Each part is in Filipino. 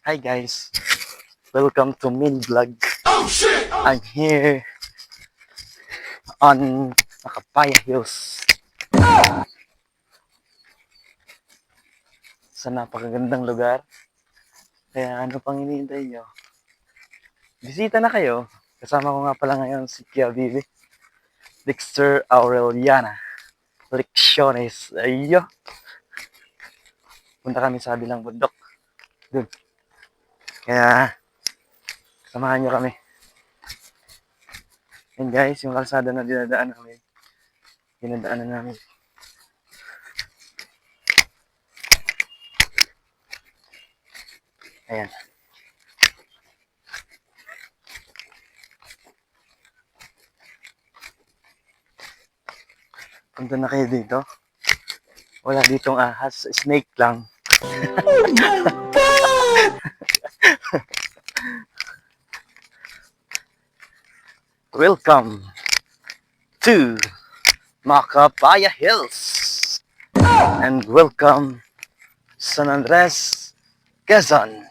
Hi guys, welcome to Min Vlog. Oh shit! I'm here on Nakapaya Hills. Sa napakagandang lugar. Kaya ano pang iniintay nyo? Bisita na kayo. Kasama ko nga pala ngayon si Kia Vivi. Dexter Aureliana. Lecciones. Ayo. Punta kami sa bilang bundok. Dun. Kaya, samahan nyo kami. And guys, yung kalsada na dinadaan namin. Dinadaanan namin. Ayan. Punta na kayo dito. Wala ditong ahas. Snake lang. Welcome to Macapaya Hills. And welcome San Andres, Quezon.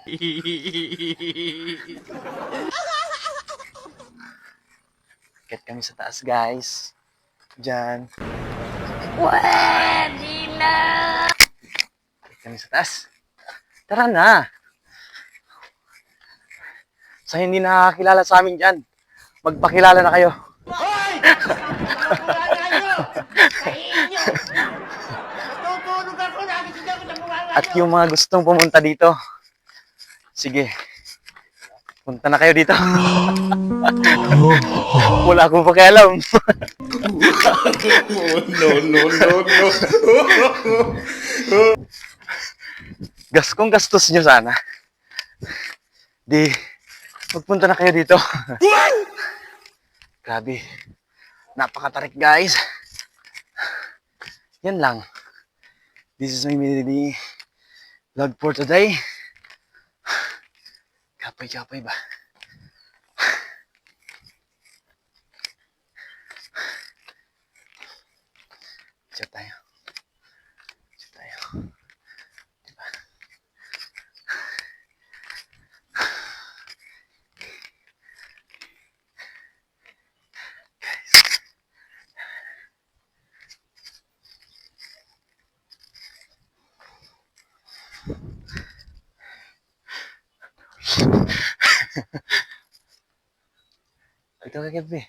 Akit kami sa taas, guys. Diyan. Pwede na! Akit kami sa taas. Tara na. Sa hindi nakakilala sa amin dyan, magpakilala na kayo. Bumaba. At yung mga gustong pumunta dito, sige, punta na kayo dito. Wala akong pakialam. no, no, no, no. Gas kung gastos nyo sana. Di, magpunta na kayo dito. Grabe. Napakatarik guys. Yan lang. This is my mini vlog for today. Kapay-kapay ba? Chat tayo. Chat tayo. Ito kagabi.